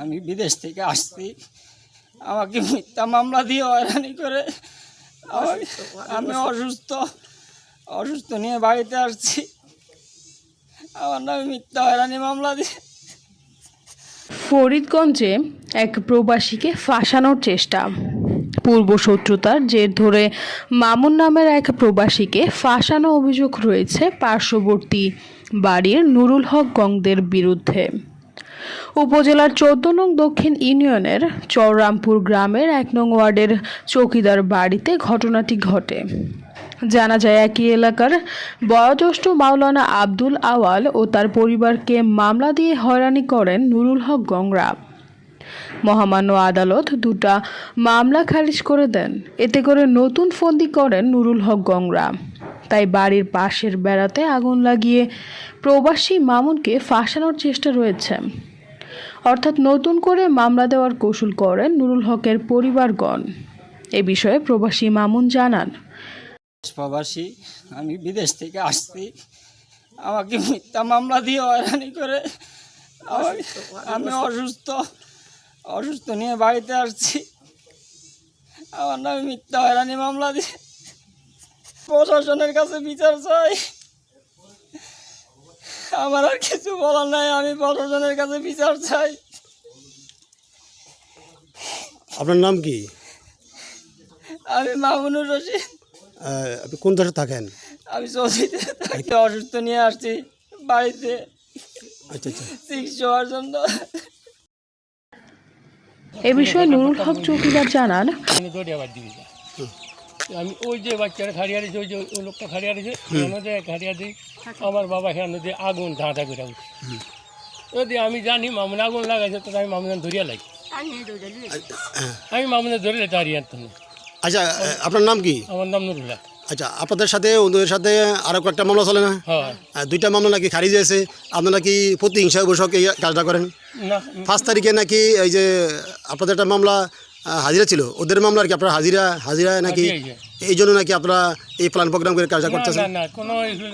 আমি বিদেশ থেকে আসছি। আমাকে মিথ্যা মামলা দিয়ে হয়রানি করে। আমি অসুস্থ। অসুস্থ নিয়ে বাড়িতে আসছি। আমার নামে মিথ্যা হয়রানি মামলা দিয়ে। ফরিদগঞ্জে এক প্রবাসীকে ফাঁসানোর চেষ্টা। পূর্ব শত্রুতার জের ধরে মামুন নামের এক প্রবাসীকে ফাঁসানো অভিযোগ রয়েছে পার্শ্ববর্তী বাড়ির নুরুল হক গংদের বিরুদ্ধে। উপজেলার চোদ্দ নং দক্ষিণ ইউনিয়নের চররামপুর গ্রামের এক নং ওয়ার্ডের চৌকিদার বাড়িতে ঘটনাটি ঘটে। জানা যায় একই এলাকার বয়োজ্যেষ্ঠ মাওলানা আব্দুল আওয়াল ও তার পরিবারকে মামলা দিয়ে হয়রানি করেন নুরুল হক গংরা। মহামান্য আদালত দুটা মামলা খারিজ করে দেন। এতে করে নতুন ফন্দি করেন নুরুল হক গংরা। তাই বাড়ির পাশের বেড়াতে আগুন লাগিয়ে প্রবাসী মামুনকে ফাঁসানোর চেষ্টা রয়েছে। অর্থাৎ নতুন করে মামলা দেওয়ার কৌশল করেন নুরুল হকের পরিবারগণ। এ বিষয়ে প্রবাসী মামুন জানান। প্রবাসী, আমি বিদেশ থেকে আসছি। আমাকে মিথ্যা মামলা দিয়ে হয়রানি করে আমি অসুস্থ অসুস্থ নিয়ে বাড়িতে আসছি। আমার নামে মিথ্যা হয়রানি মামলা দিয়ে প্রশাসনের কাছে বিচার চাই। আমার আর কিছু বলার নাই আমি প্রশাসনের কাছে বিচার চাই। আপনার নাম কি? আমি মামুনুর রশিদ। আপনি কোন দেশে থাকেন? আমি সৌদিতে থাকি অসুস্থ নিয়ে আসছি বাড়িতে। আচ্ছা আচ্ছা। চিকিৎসা হওয়ার জন্য। এ বিষয়ে নুরুল হক চৌকিদার জানান আমি যা। ওই যে বাচ্চারা খাড়িয়া দিয়েছে ওই যে ওই লোকটা খাড়িয়া দিয়েছে নদী খাড়িয়া দিই আমার বাবা হ্যাঁ নদী আগুন ধাঁধা করে উঠছে। যদি আমি জানি মামুন আগুন লাগাইছে তো আমি মামুন ধরিয়া লাগি আমি মামুনে ধরে হারিয়ে আনতাম। আচ্ছা আপনার নাম কি? আমার নাম নুরুল্লাহ। আচ্ছা আপনাদের সাথে ওদের সাথে আরও কয়েকটা মামলা চলে না? হয়। দুইটা মামলা নাকি খারিজ হয়েছে আপনারা কি প্রতিহিংসা বসক এই কাজটা করেন? না। পাঁচ তারিখে নাকি এই যে আপনাদের একটা মামলা হাজিরা ছিল। ওদের মামলা আর কি আপনার হাজিরা হাজিরা নাকি এই জন্য নাকি আপনারা এই প্ল্যান প্রোগ্রাম করে কাজটা করতেছেন? না না কোনো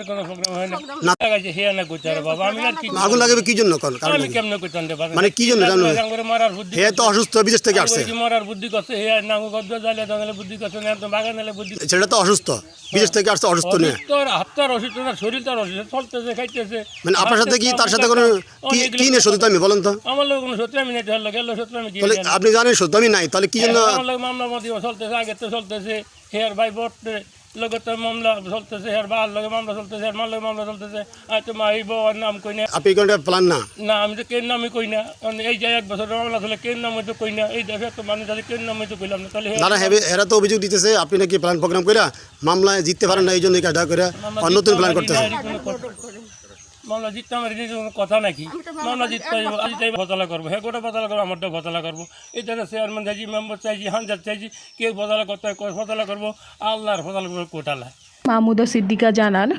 কোনো প্রোগ্রাম হয় না। না। লাগাইছে না বাবা আমি আর কি আগুন লাগাবে কি জন্য কোন কারণ আমি কেমনে রে মানে কি জন্য জানো? মারার বুদ্ধি হে তো অসুস্থ বিদেশ থেকে আসছে। মারার বুদ্ধি করছে হে গদ্দ জ্বালিয়ে দাঁড়ালে বুদ্ধি করছে না নালে বুদ্ধি ছেলেটা তো অসুস্থ বিদেশ থেকে আসছে অসুস্থ নিয়ে। তোর হাতটার অসুস্থ না শরীর তার অসুস্থ চলতেছে খাইতেছে। মানে আপনার সাথে কি তার সাথে কোনো কি কি নিয়ে সত্যি আমি বলেন তো। আমার লোক কোনো সত্যি আমি নেই হল গেল সত্যি আমি আপনি জানেন সত্য আমি নাই তাহলে কি জন্য আমার লোক মামলা মধ্যে চলতেছে আগে তো চলতেছে। হেয়ার বাই বট লোকে তো মামলা চলতেছে হেয়ার বার লোকে মামলা চলতেছে হেয়ার মার লোকে মামলা চলতেছে আর বউর নাম কই না? আপনি কোনো প্ল্যান না? না আমি তো কেন নামই কই না? কারণ এই যে এক বছর মামলা চলে কেন নাম তো কই না? এই দেশে তো মানুষ আছে কেন নাম তো কইলাম না? তাহলে এরা তো অভিযোগ দিতেছে আপনি নাকি প্ল্যান প্রোগ্রাম করে মামলায় জিততে পারেন না এই জন্য কাজটা করে নতুন প্ল্যান করতেছে। মামলা জিততে আমার কোনো কথা নাকি? মামলা জিততে জিতাই ফতলা করব। হ্যাঁ গোটা ফতলা করব আমারটা ফতলা করব। এই জন্য চেয়ারম্যান চাইছি মেম্বার চাইছি হানজার চাইছি কেউ ফতলা করতে হয় ফতলা করব। আল্লাহর ফতলা করব কোটালা মাহমুদা সিদ্দিকা জানান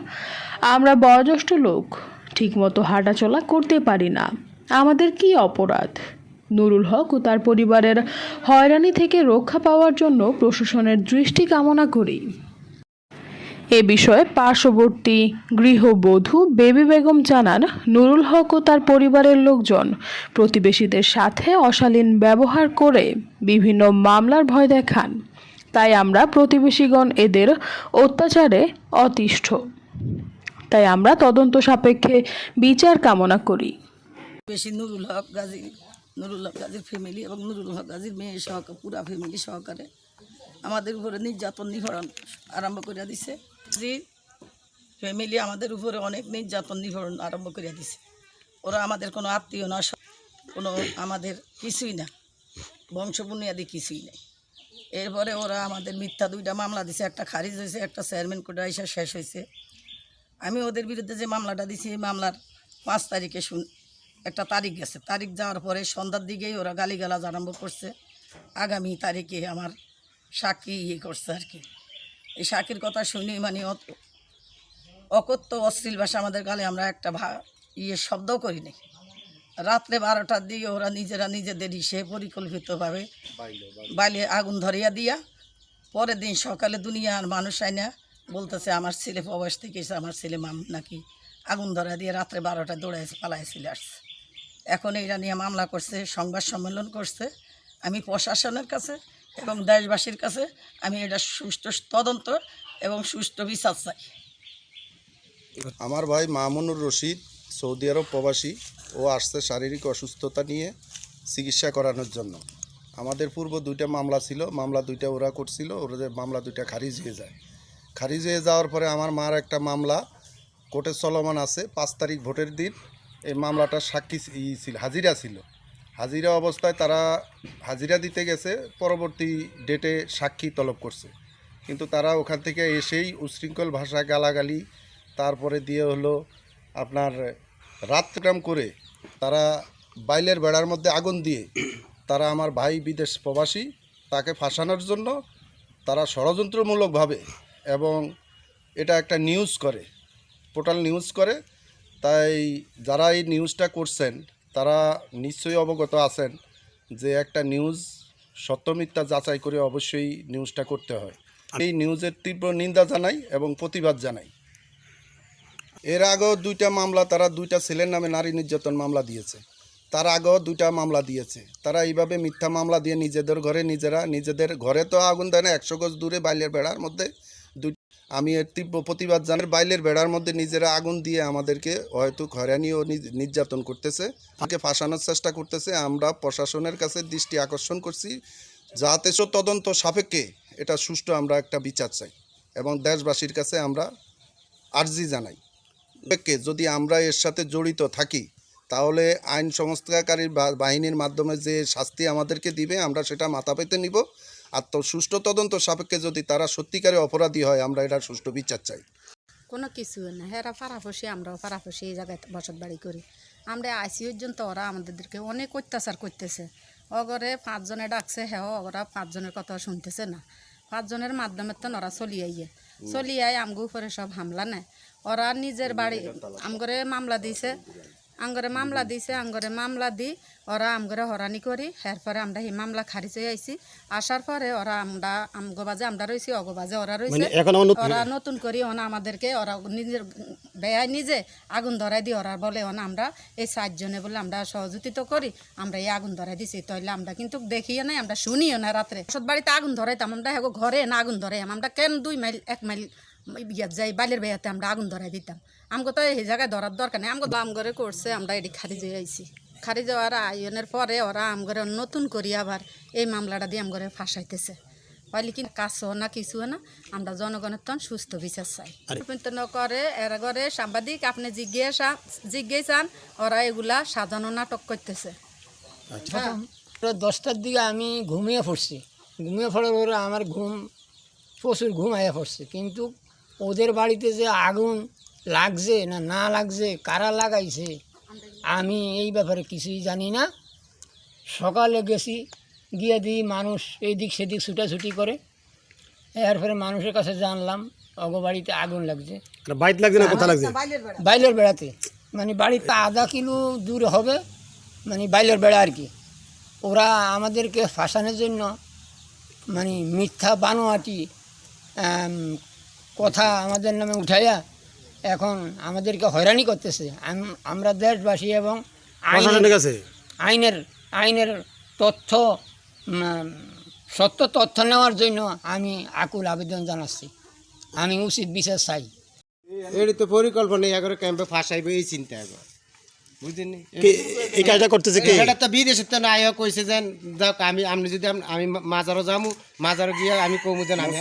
আমরা বয়োজ্যেষ্ঠ লোক ঠিকমতো হাঁটাচলা করতে পারি না। আমাদের কি অপরাধ? নুরুল হক ও তার পরিবারের হয়রানি থেকে রক্ষা পাওয়ার জন্য প্রশাসনের দৃষ্টি কামনা করি। এ বিষয়ে পার্শ্ববর্তী গৃহবধূ বেবি বেগম জানান, নুরুল হক ও তার পরিবারের লোকজন প্রতিবেশীদের সাথে অশালীন ব্যবহার করে বিভিন্ন মামলার ভয় দেখান। তাই আমরা প্রতিবেশীগণ এদের অত্যাচারে অতিষ্ঠ। তাই আমরা তদন্ত সাপেক্ষে বিচার কামনা করি। বেশি নুরুল হক গাজী, নুরুল হক গাজীর ফ্যামিলি এবং নুরুল হক গাজীর মেয়ে সহকারে পুরা ফ্যামিলি সহকারে আমাদের উপরে নির্যাতন নিভরণ আরম্ভ করে দিছে। জি ফ্যামিলি আমাদের উপরে অনেক নির্যাতন নিভরণ আরম্ভ করে দিছে। ওরা আমাদের কোনো আত্মীয় না কোনো আমাদের কিছুই না। বংশ বুনিয়াদি কিছুই নেই। এরপরে ওরা আমাদের মিথ্যা দুইটা মামলা দিছে, একটা খারিজ হয়েছে, একটা চেয়ারম্যান কোর্টে এসে শেষ হয়েছে। আমি ওদের বিরুদ্ধে যে মামলাটা দিছি, এই মামলার পাঁচ তারিখে শুন একটা তারিখ গেছে। তারিখ যাওয়ার পরে সন্ধ্যার দিকেই ওরা গালিগালাজ আরম্ভ করছে। আগামী তারিখে আমার সাক্ষী ইয়ে করছে আর কি। এই শাকির কথা শুনি মানে অত অকথ্য অশ্লীল ভাষা আমাদের গালে আমরা একটা ভা ইয়ে শব্দও করিনি রাত্রে বারোটার দিকে ওরা নিজেরা নিজেদের সে পরিকল্পিতভাবে বাইলে আগুন ধরিয়া দিয়া পরের দিন সকালে দুনিয়ার মানুষ আইনা বলতেছে আমার ছেলে প্রবাস থেকে এসে আমার ছেলে মাম নাকি আগুন ধরা দিয়ে রাত্রে বারোটা দৌড়াইছে পালাইছিল আসছে। এখন এটা নিয়ে মামলা করছে সংবাদ সম্মেলন করছে। আমি প্রশাসনের কাছে এবং দেশবাসীর কাছে আমি এটা সুষ্ঠু তদন্ত এবং সুষ্ঠু বিচার চাই। আমার ভাই মামুনুর রশিদ, সৌদি আরব প্রবাসী ও আসছে শারীরিক অসুস্থতা নিয়ে চিকিৎসা করানোর জন্য। আমাদের পূর্ব দুইটা মামলা ছিল, মামলা দুইটা ওরা করছিল ওদের মামলা দুইটা খারিজ হয়ে যায়। খারিজ হয়ে যাওয়ার পরে আমার মার একটা মামলা কোর্টে চলমান আছে, পাঁচ তারিখ ভোটের দিন। এই মামলাটা সাক্ষী ছিল, হাজিরা ছিল। হাজিরা অবস্থায় তারা হাজিরা দিতে গেছে, পরবর্তী ডেটে সাক্ষী তলব করছে। কিন্তু তারা ওখান থেকে এসেই উশৃঙ্খল ভাষা গালাগালি, তারপরে দিয়ে হলো আপনার রাতগ্রাম করে তারা বাইলের বেড়ার মধ্যে আগুন দিয়ে তারা আমার ভাই বিদেশ প্রবাসী, তাকে ফাঁসানোর জন্য তারা ষড়যন্ত্রমূলকভাবে এবং এটা একটা নিউজ করে পোর্টাল নিউজ করে। তাই যারা এই নিউজটা করছেন তারা নিশ্চয়ই অবগত আছেন যে একটা নিউজ সত্য মিথ্যা যাচাই করে অবশ্যই নিউজটা করতে হয়। এই নিউজের তীব্র নিন্দা জানাই এবং প্রতিবাদ জানাই। এর আগেও দুইটা মামলা, তারা দুইটা ছেলের নামে নারী নির্যাতন মামলা দিয়েছে। তার আগেও দুইটা মামলা দিয়েছে। তারা এইভাবে মিথ্যা মামলা দিয়ে নিজেদের ঘরে নিজেরা, নিজেদের ঘরে তো আগুন দেয় না, একশো গজ দূরে বাইলের বেড়ার মধ্যে আমি এর তীব্র প্রতিবাদ জানাই। বাইলের বেড়ার মধ্যে নিজেরা আগুন দিয়ে আমাদেরকে হয়তো হয়রানি ও নির- নির্যাতন করতেছে। আমাকে ফাঁসানোর চেষ্টা করতেছে। আমরা প্রশাসনের কাছে দৃষ্টি আকর্ষণ করছি যাতে তদন্ত সাপেক্ষে এটা সুষ্ঠু আমরা একটা বিচার চাই এবং দেশবাসীর কাছে আমরা আর্জি জানাই। যদি আমরা এর সাথে জড়িত থাকি, তাহলে আইন সংস্কারকারী বা- বাহিনীর মাধ্যমে যে শাস্তি আমাদেরকে দিবে, আমরা সেটা মাথা পেতে নিব। আর তো সুষ্ঠু তদন্ত সাপেক্ষে যদি তারা সত্যিকারে অপরাধী হয় আমরা এটার সুষ্ঠু বিচার চাই। কোনো কিছু না। হেরা পাড়াপড়শি আমরাও পাড়াপড়শি এই জায়গায় বসত বাড়ি করি। আমরা আইসি পর্যন্ত ওরা আমাদেরকে অনেক অত্যাচার করতেছে। অগরে পাঁচজনে ডাকছে হ্যাঁ ওরা পাঁচজনের কথা শুনতেছে না। পাঁচজনের মাধ্যমে তো ওরা চলিয়ে আইয়ে চলিয়ে আই আমগো উপরে সব হামলা নেয়। ওরা নিজের বাড়ি আমগরে মামলা দিছে। আঙ্গরে মামলা দিছে আঙ্গরে মামলা দি ওরা আমগরে হরানি করি। এরপরে আমরা এই মামলা খারিজ হয়ে আইছি। আসার পরে ওরা আমরা আমগোবাজে আমরা রয়েছি অগোবাজে ওরা রয়েছে মানে ওরা নতুন করি ওনা আমাদেরকে ওরা নিজের বেয়াই নিজে আগুন ধরাই দিই ওরা বলে ওনা আমরা এই চারজনে বলে আমরা সহযোগিতা করি আমরা এই আগুন ধরাই দিছি। তাহলে আমরা কিন্তু দেখিও নাই আমরা শুনিও না রাত্রে। সব বাড়িতে আগুন ধরাইতাম আমরা হ্যাঁ ঘরে না আগুন ধরাইম আমরা কেন দুই মাইল এক মাইল ইয়াত যাই বাইলের বেয়াতে আমরা আগুন ধরাই দিতাম। আমগো তো এই জায়গায় ধরার দরকার নেই। আমগো দাম করে করছে আমরা এটি খারিজ হয়ে আইছি। খারিজ হওয়ার আইনের পরে ওরা আমগরে নতুন করি আবার এই মামলাটা দিয়ে আমগরে ফাঁসাইতেছে। পাইলে কিন্তু কি কাছো না কিছু না আমরা জনগণের তখন সুস্থ বিচার চাই। কিন্তু ন করে এরা করে সাংবাদিক আপনি জিজ্ঞাসা জিজ্ঞাসান ওরা এগুলা সাজানো নাটক করতেছে। প্রায় দশটার দিকে আমি ঘুমিয়ে পড়ছি। ঘুমিয়ে পড়ার পরে আমার ঘুম প্রচুর ঘুম আয়া পড়ছে। কিন্তু ওদের বাড়িতে যে আগুন লাগছে না না লাগছে কারা লাগাইছে আমি এই ব্যাপারে কিছুই জানি না। সকালে গেছি গিয়ে দিই মানুষ এইদিক সেদিক ছুটাছুটি করে। এরপরে মানুষের কাছে জানলাম অগো বাড়িতে আগুন লাগছে। বাইট লাগছে না কোথা লাগছে? বাইলের বেড়াতে। মানে বাড়িতে আধা কিলো দূর হবে মানে বাইলের বেড়া আর কি। ওরা আমাদেরকে ফাঁসানোর জন্য মানে মিথ্যা বানোয়াটি কথা আমাদের নামে উঠাইয়া এখন আমাদেরকে হয়রানি করতেছে। আমরা দেশবাসী এবং আইনের আইনের তথ্য সত্য তথ্য নেওয়ার জন্য আমি আকুল আবেদন জানাচ্ছি। আমি উচিত বিচার চাই। এটি তো পরিকল্পনা করে ক্যাম্পে ফাঁসাইবে এই চিন্তা এখন বুঝলেন এই কাজটা করতেছে কে? এটা তো বিদেশের তো নাই কইছে যেন যাক আমি আমি যদি আমি মাজারও যামু মাজারও গিয়ে আমি কমু যেন আমি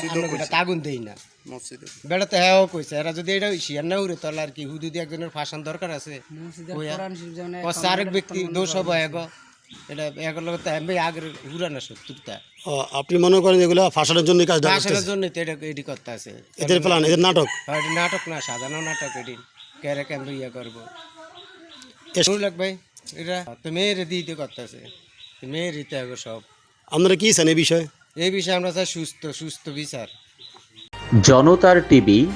আগুন দেই না। মসজিদে তো হ্যাঁ কইছে এরা যদি এটা শিয়ার না উড়ে তাহলে আর কি হুদুদি একজনের ফাঁসান দরকার আছে? আরেক ব্যক্তি দোষ হব এগো এটা এগোর তো আমি আগের হুরানো শত্রুতা আপনি মনে করেন এগুলো ফাঁসানোর জন্য ফাঁসানোর জন্য তো এটা এডি করতে আছে এদের প্ল্যান এদের নাটক? নাটক না সাজানো নাটক এটি। কেরে কেমন ইয়ে করব? এস- ভাই এটা তো মেয়েরে দিতে করতেছে। মেয়ের দিতে হবে সব। আপনারা কি চান এই বিষয়ে? এই বিষয়ে আমরা চাই সুস্থ সুস্থ বিচার। জনতার টিভি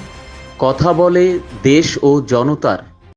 কথা বলে দেশ ও জনতার।